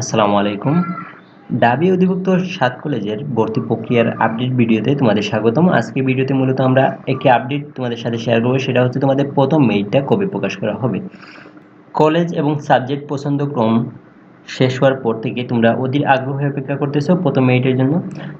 আসসালামু আলাইকুম। ডাবি অধিভুক্ত সাত কলেজের ভর্তি প্রক্রিয়ার আপডেট ভিডিওতে তোমাদের স্বাগতম। আজকে ভিডিওতে মূলত আমরা একটি আপডেট তোমাদের সাথে শেয়ার করব, সেটা হচ্ছে তোমাদের প্রথম মেইটটা কবে প্রকাশ করা হবে? কলেজ এবং সাবজেক্ট পছন্দ ক্রম শেষ হওয়ার পর থেকে তোমরা অধীর আগ্রহে অপেক্ষা করতেছো প্রথম মেরিটের জন্য।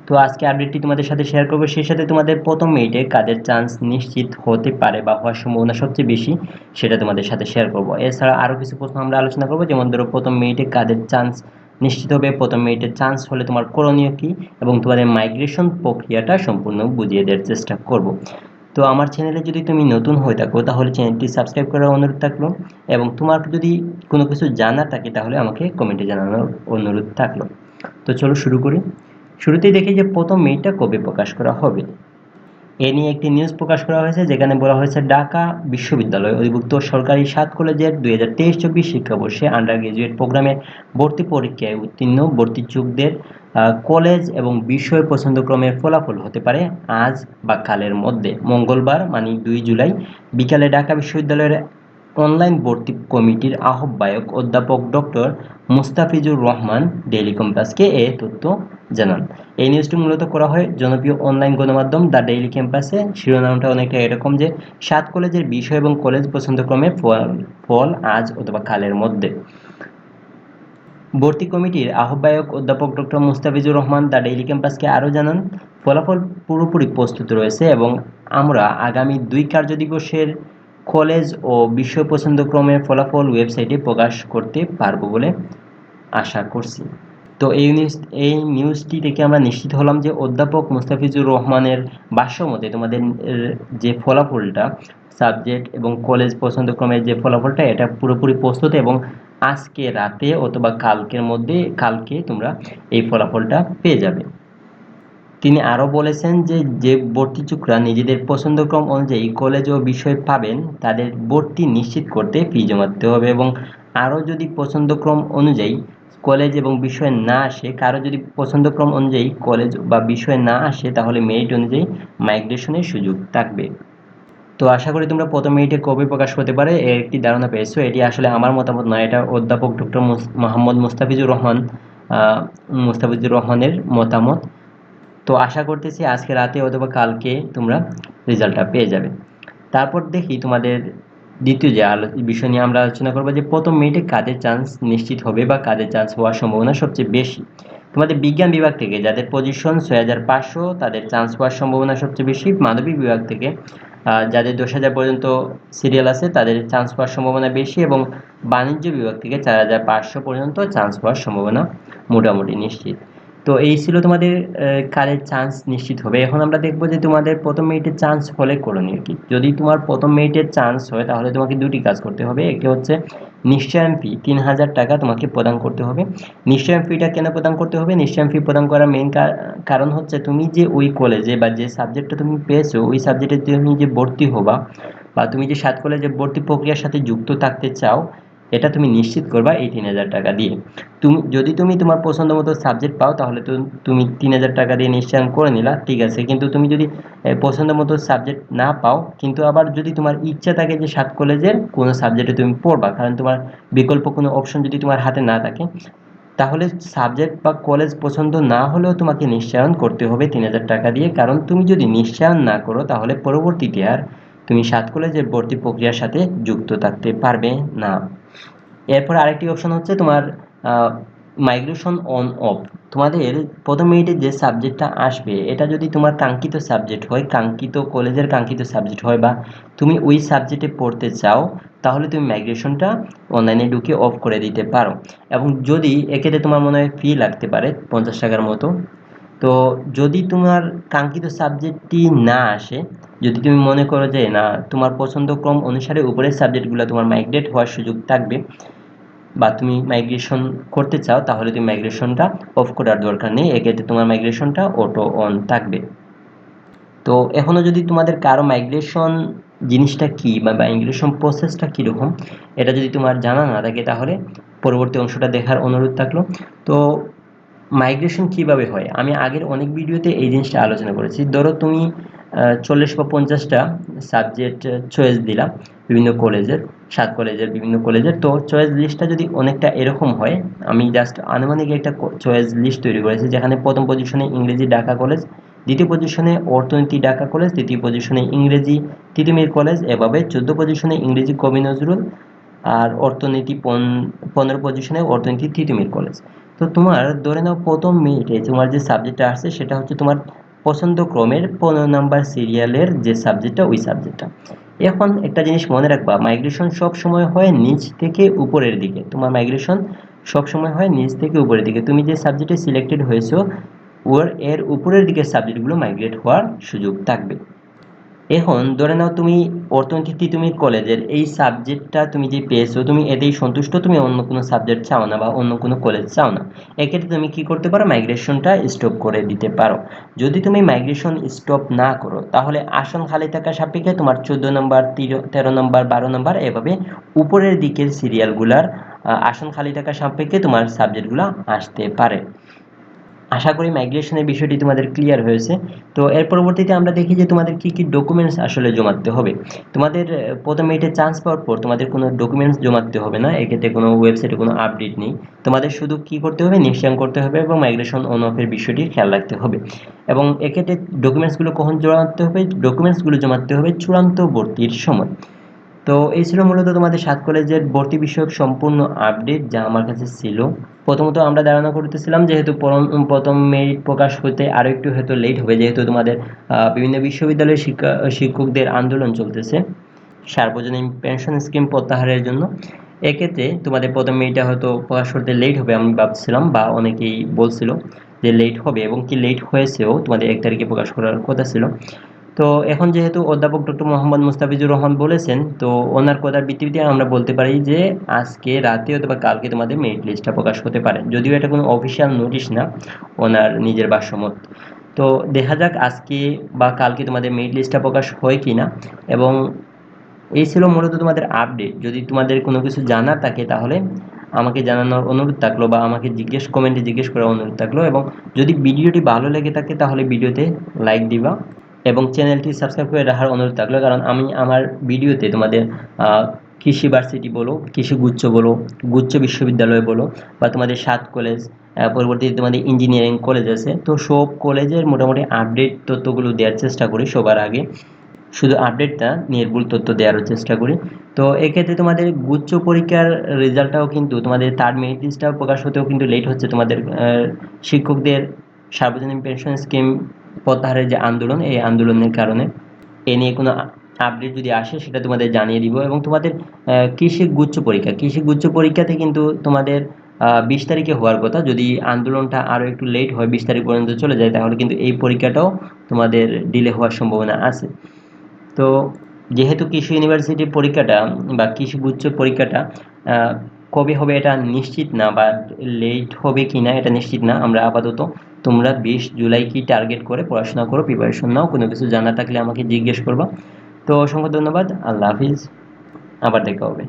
তো আজকে আপডেটটি তোমাদের সাথে শেয়ার করব। সেই সাথে তোমাদের প্রথম মেরিটে কাজের চান্স নিশ্চিত হতে পারে বা হওয়ার সম্ভাবনা সবচেয়ে বেশি সেটা তোমাদের সাথে শেয়ার করব। এছাড়া আরও কিছু প্রশ্ন আমরা আলোচনা করব। যেমন ধরো, প্রথম মেরিটে কাজের চান্স নিশ্চিত হবে, প্রথম মেরিটের চান্স হলে তোমার করণীয় কী এবং তোমাদের মাইগ্রেশন প্রক্রিয়াটা সম্পূর্ণ বুঝিয়ে দেওয়ার চেষ্টা করব। তো আমার চ্যানেলে যদি তুমি নতুন হয়ে থাকো, তাহলে চ্যানেলটি সাবস্ক্রাইব করার অনুরোধ থাকল এবং তোমার যদি কোনো কিছু জানা থাকে, তাহলে আমাকে কমেন্টে জানানোর অনুরোধ থাকল। তো চলো শুরু করি। শুরুতেই দেখি যে প্রথম মেয়েটা কবে প্রকাশ করা হবে। এ নিয়ে একটি নিউজ প্রকাশ করা হয়েছে, যেখানে বলা হয়েছে ঢাকা বিশ্ববিদ্যালয় অধিভুক্ত সরকারি সাত কলেজের দুই হাজার তেইশ চব্বিশ শিক্ষাবর্ষে আন্ডার গ্রাজুয়েট প্রোগ্রামে ভর্তি পরীক্ষায় উত্তীর্ণ ভর্তিযোগদের কলেজ এবং বিষয় পছন্দক্রমের ফলাফল হতে পারে আজ বা কালের মধ্যে। মঙ্গলবার মানে দুই জুলাই, বিকালে ঢাকা বিশ্ববিদ্যালয়ের অনলাইন ভর্তি কমিটির আহ্বায়ক অধ্যাপক ডক্টর মুস্তাফিজুর রহমান ডেইলি ক্যাম্পাসকে এ তথ্য জানান। এই নিউজটি মূলত করা হয় জনপ্রিয় অনলাইন গণমাধ্যম দ্য ডেইলি ক্যাম্পাসে। শিরোনামটা অনেকটা এরকম যে, সাত কলেজের বিষয় এবং কলেজ পছন্দক্রমে ফল ফল, আজ অথবা কালের মধ্যে। ভর্তি কমিটির আহ্বায়ক অধ্যাপক doctor Mustafizur Rahman the daily ক্যাম্পাসকে আরও জানান, ফলাফল পুরোপুরি প্রস্তুত রয়েছে এবং আমরা আগামী দুই কার্যদিবসের কলেজ ও বিষয় পছন্দক্রমের ফলাফল ওয়েবসাইটে প্রকাশ করতে পারব বলে আশা করছি। তো এই নিউজ এই নিউজটি থেকে আমরা নিশ্চিত হলাম যে অধ্যাপক মুস্তাফিজুর রহমানের ভাষ্য মতে তোমাদের যে ফলাফলটা সাবজেক্ট এবং কলেজ পছন্দক্রমের যে ফলাফলটা, এটা পুরোপুরি প্রস্তুত এবং আজকে রাতে অথবা কালকের মধ্যে, কালকে তোমরা এই ফলাফলটা পেয়ে যাবে। তিনি আরও বলেছেন যে যে ভর্তিচুকরা নিজেদের পছন্দক্রম অনুযায়ী কলেজ ও বিষয় পাবেন, তাদের ভর্তি নিশ্চিত করতে ফি জমাতে হবে এবং আরও যদি পছন্দক্রম অনুযায়ী কলেজ এবং বিষয় না আসে, কারও যদি পছন্দক্রম অনুযায়ী কলেজ বা বিষয় না আসে, তাহলে মেরিট অনুযায়ী মাইগ্রেশনের সুযোগ থাকবে। তো আশা করি তোমরা প্রথম মেরিটে কবে প্রকাশ হতে পারে, এর একটি ধারণা পেয়েছ। এটি আসলে আমার মতামত নয়, এটা অধ্যাপক ডক্টর মোহাম্মদ মুস্তাফিজুর রহমান মুস্তাফিজুর রহমানের মতামত। তো আশা করতেছি আজকে রাতে অথবা কালকে তোমরা রেজাল্টটা পেয়ে যাবে। তারপর দেখি তোমাদের দ্বিতীয় যে আলো বিষয় নিয়ে আমরা আলোচনা করব যে প্রথম মিনিটে কাদের চান্স নিশ্চিত হবে বা কাদের চান্স হওয়ার সম্ভাবনা সবচেয়ে বেশি? তোমাদের বিজ্ঞান বিভাগ থেকে যাদের পজিশন ছয় হাজার পাঁচশো, তাদের চান্স হওয়ার সম্ভাবনা সবচেয়ে বেশি। মানবিক বিভাগ থেকে যাদের দশ হাজার পর্যন্ত সিরিয়াল আছে, তাদের চান্স পাওয়ার সম্ভাবনা বেশি এবং বাণিজ্য বিভাগ থেকে চার হাজার পাঁচশো পর্যন্ত চান্স পাওয়ার সম্ভাবনা মোটামুটি নিশ্চিত। তো এই ছিল তোমাদের কারের চান্স নিশ্চিত হবে। এখন আমরা দেখব যে তোমাদের প্রথম মেরিটের চান্স হলে করণীয় কি। যদি তোমার প্রথম মেরিটের চান্স হয়, তাহলে তোমাকে দুটি কাজ করতে হবে। একটি হচ্ছে নিশ্চয়ন ফি তিন হাজার টাকা তোমাকে প্রদান করতে হবে। নিশ্চয়ন ফিটা কেন প্রদান করতে হবে? নিশ্চয়ন ফি প্রদান করার মেইন কারণ হচ্ছে, তুমি যে ওই কলেজে বা যে সাবজেক্টটা তুমি পেয়েছ, ওই সাবজেক্টে তুমি যে ভর্তি হবা বা তুমি যে সাত কলেজে ভর্তি প্রক্রিয়ার সাথে যুক্ত থাকতে চাও এটা তুমি নিশ্চিত করবা এই তিন হাজার টাকা দিয়ে। তুমি, যদি তুমি তোমার পছন্দ মতো সাবজেক্ট পাও, তাহলে তো তুমি তিন হাজার টাকা দিয়ে নিশ্চয়ন করে নিলা ঠিক আছে। কিন্তু তুমি যদি পছন্দ মতো সাবজেক্ট না পাও, কিন্তু আবার যদি তোমার ইচ্ছা থাকে যে সাত কলেজের কোনো সাবজেক্টে তুমি পড়বা, কারণ তোমার বিকল্প কোনো অপশন যদি তোমার হাতে না থাকে, তাহলে সাবজেক্ট বা কলেজ পছন্দ না হলেও তোমাকে নিশ্চয়ন করতে হবে তিন হাজার টাকা দিয়ে। কারণ তুমি যদি নিশ্চয়ন না করো, তাহলে পরবর্তীতে আর তুমি সাত কলেজের ভর্তি প্রক্রিয়ার সাথে যুক্ত থাকতে পারবে না। এরপর আরেকটি অপশন হচ্ছে তোমার মাইগ্রেশন অন অফ তোমাদের প্রথম মিনিটে যে সাবজেক্টটা আসবে, এটা যদি তোমার কাঙ্ক্ষিত সাবজেক্ট হয়, কাঙ্ক্ষিত কলেজের কাঙ্ক্ষিত সাবজেক্ট হয় বা তুমি ওই সাবজেক্টে পড়তে চাও, তাহলে তুমি মাইগ্রেশনটা অনলাইনে ঢুকে অফ করে দিতে পারো। এবং যদি এক্ষেত্রে তোমার মনে হয় ফি লাগতে পারে, পঞ্চাশ টাকার মতো, তো যদি তোমার কাঙ্ক্ষিত সাবজেক্টটি না আসে, যদি তুমি মনে করো যে না, তোমার পছন্দ ক্রম অনুসারে উপরের সাবজেক্টগুলো তোমার মাইগ্রেট হওয়ার সুযোগ থাকবে বা তুমি মাইগ্রেশন করতে চাও, তাহলে তুমি মাইগ্রেশনটা অফ করার দরকার নেই। এক্ষেত্রে তোমার মাইগ্রেশনটা অটো অন থাকবে। তো এখনও যদি তোমাদের কারও মাইগ্রেশন জিনিসটা কি বা মাইগ্রেশন প্রসেসটা কীরকম, এটা যদি তোমার জানা না থাকে, তাহলে পরবর্তী অংশটা দেখার অনুরোধ থাকল। তো মাইগ্রেশন কীভাবে হয়? আমি আগের অনেক ভিডিওতে এই জিনিসটা আলোচনা করেছি। ধরো তুমি চল্লিশ বা পঞ্চাশটা সাবজেক্ট চয়েস দিলাম বিভিন্ন কলেজের সাত কলেজের, বিভিন্ন কলেজের। তো চয়েস লিস্টটা যদি অনেকটা এরকম হয়, আমি জাস্ট আনুমানিক একটা চয়েস লিস্ট তৈরি করেছি, যেখানে প্রথম পজিশনে ইংরেজি ঢাকা কলেজ, দ্বিতীয় পজিশনে অর্থনীতি ঢাকা কলেজ, তৃতীয় পজিশনে ইংরেজি তিতুমির কলেজ, এভাবে চোদ্দ পজিশনে ইংরেজি কবি নজরুল আর অর্থনীতি পনেরো পজিশনে অর্থনীতি তিতুমির কলেজ। তো তোমার ধরে নাও প্রথম মিনিটে তোমার যে সাবজেক্টটা আসছে, সেটা হচ্ছে তোমার পছন্দ ক্রমের পনেরো নাম্বার সিরিয়ালের যে সাবজেক্টটা ওই সাবজেক্টটা এখন একটা জিনিস মনে রাখবা মাইগ্রেশন সব সময় হয় নিচ থেকে উপরের দিকে। তোমার মাইগ্রেশন সব সময় হয় নিচ থেকে উপরের দিকে। তুমি যে সাবজেক্টে সিলেক্টেড হয়েছো, ওর এর উপরের দিকে সাবজেক্টগুলো মাইগ্রেট হওয়ার সুযোগ থাকবে। এখন ধরে নাও তুমি অর্থনীতি তুমি কলেজের, এই সাবজেক্টটা তুমি যে পেয়েছ, তুমি এতেই সন্তুষ্ট, তুমি অন্য কোনো সাবজেক্ট চাও না বা অন্য কোনো কলেজ চাও না। এক্ষেত্রে তুমি কি করতে পারো? মাইগ্রেশনটা স্টপ করে দিতে পারো। যদি তুমি মাইগ্রেশন স্টপ না করো, তাহলে আসন খালি থাকা সাপেক্ষে তোমার চোদ্দ নম্বর, তেরো নম্বর, বারো নম্বর এভাবে উপরের দিকের সিরিয়ালগুলার আসন খালি থাকা সাপেক্ষে তোমার সাবজেক্টগুলো আসতে পারে। আশা করি মাইগ্রেশনের বিষয়টি তোমাদের ক্লিয়ার হয়েছে। তো এর পরবর্তীতে আমরা দেখি যে তোমাদের কি কি ডকুমেন্টস আসলে জমাতে হবে। তোমাদের প্রথম মিনিটে চান্স পাওয়ার পর তোমাদের কোনো ডকুমেন্টস জমাতে হবে না, এক্ষেত্রে কোনো ওয়েবসাইটে কোনো আপডেট নেই। তোমাদের শুধু কি করতে হবে? নিশ্চয়ং করতে হবে এবং মাইগ্রেশন অন অফের বিষয়টি খেয়াল রাখতে হবে। এবং এক্ষেত্রে ডকুমেন্টসগুলো কখন জমাতে হবে? ডকুমেন্টসগুলো জমাতে হবে চূড়ান্ত ভর্তির সময়। তো এই ছিল মূলত তোমাদের সাত কলেজের ভর্তি বিষয়ক সম্পূর্ণ আপডেট যা আমার কাছে ছিল। প্রথমত আমরা ধারণা করতেছিলাম যেহেতু প্রথম মেরিট প্রকাশ হতে আরও একটু হয়তো লেট হবে, যেহেতু তোমাদের বিভিন্ন বিশ্ববিদ্যালয়ের শিক্ষা, শিক্ষকদের আন্দোলন চলতেছে, সার্বজনীন পেনশন স্কিম প্রত্যাহারের জন্য। এক্ষেত্রে তোমাদের প্রথম মেয়েটা হয়তো প্রকাশ করতে লেট হবে আমি ভাবছিলাম বা অনেকেই বলছিল যে লেট হবে এবং কি লেট হয়েছেও তোমাদের এক তারিখে প্রকাশ করার কথা ছিল। তো এখন যেহেতু অধ্যাপক ডক্টর মোহাম্মদ মুস্তাফিজুর রহমান বলেছেন, তো ওনার কথার ভিত্তিতে আমরা বলতে পারি যে আজকে রাতে অথবা কালকে তোমাদের মেরিট লিস্টটা প্রকাশ হতে পারে। যদিও এটা কোনো অফিসিয়াল নোটিশ না ওনার নিজের ভাষ্যমত তো দেখা যাক আজকে বা কালকে তোমাদের মেরিট লিস্টটা প্রকাশ হয় কি না এবং এই ছিল মূলত তোমাদের আপডেট। যদি তোমাদের কোনো কিছু জানা থাকে তাহলে আমাকে জানানোর অনুরোধ থাকল বা আমাকে জিজ্ঞেস, কমেন্টে জিজ্ঞেস করার অনুরোধ থাকল এবং যদি ভিডিওটি ভালো লেগে থাকে তাহলে ভিডিওতে লাইক দিবা। এবং চ্যানেলটি সাবস্ক্রাইব করে রাখার অনুরোধ থাকল, কারণ আমি আমার ভিডিওতে তোমাদের কৃষি ভার্সিটি বলো, কৃষি গুচ্ছ বলো, গুচ্ছ বিশ্ববিদ্যালয় বলো, বা তোমাদের সাত কলেজ পরবর্তীতে তোমাদের ইঞ্জিনিয়ারিং কলেজ আছে, তো সব কলেজের মোটামুটি আপডেট তথ্যগুলো দেওয়ার চেষ্টা করি সবার আগে। শুধু আপডেটটা নির্ভুল তথ্য দেওয়ার চেষ্টা করি। তো এক্ষেত্রে তোমাদের গুচ্ছ পরীক্ষার রেজাল্টটাও কিন্তু, তোমাদের থার্ড মেরিট প্রকাশ হতেও কিন্তু লেট হচ্ছে তোমাদের শিক্ষকদের সার্বজনীন পেনশন স্কিম প্রত্যাহারের যে আন্দোলন, এই আন্দোলনের কারণে এ নিয়ে কোনো আপডেট যদি আসে, সেটা তোমাদের জানিয়ে দিব এবং তোমাদের কৃষি গুচ্ছ পরীক্ষা। কৃষি গুচ্ছ পরীক্ষাতে কিন্তু তোমাদের বিশ তারিখে হওয়ার কথা। যদি আন্দোলনটা আরও একটু লেট হয়, বিশ তারিখ পর্যন্ত চলে যায়, তাহলে কিন্তু এই পরীক্ষাটাও তোমাদের ডিলে হওয়ার সম্ভাবনা আছে। তো, যেহেতু কৃষি ইউনিভার্সিটির পরীক্ষাটা বা কৃষি গুচ্ছ পরীক্ষাটা কবে হবে এটা নিশ্চিত না বা লেট হবে কি না এটা নিশ্চিত না, আমরা আপাতত তোমরা বিশ জুলাই কি টার্গেট করে পড়াশোনা করো প্রিপারেশন নাও, কোনো কিছু জানা থাকলে আমাকে জিজ্ঞেস করবা। তো অসংখ্য ধন্যবাদ, আল্লাহ হাফিজ, আবার দেখা হবে।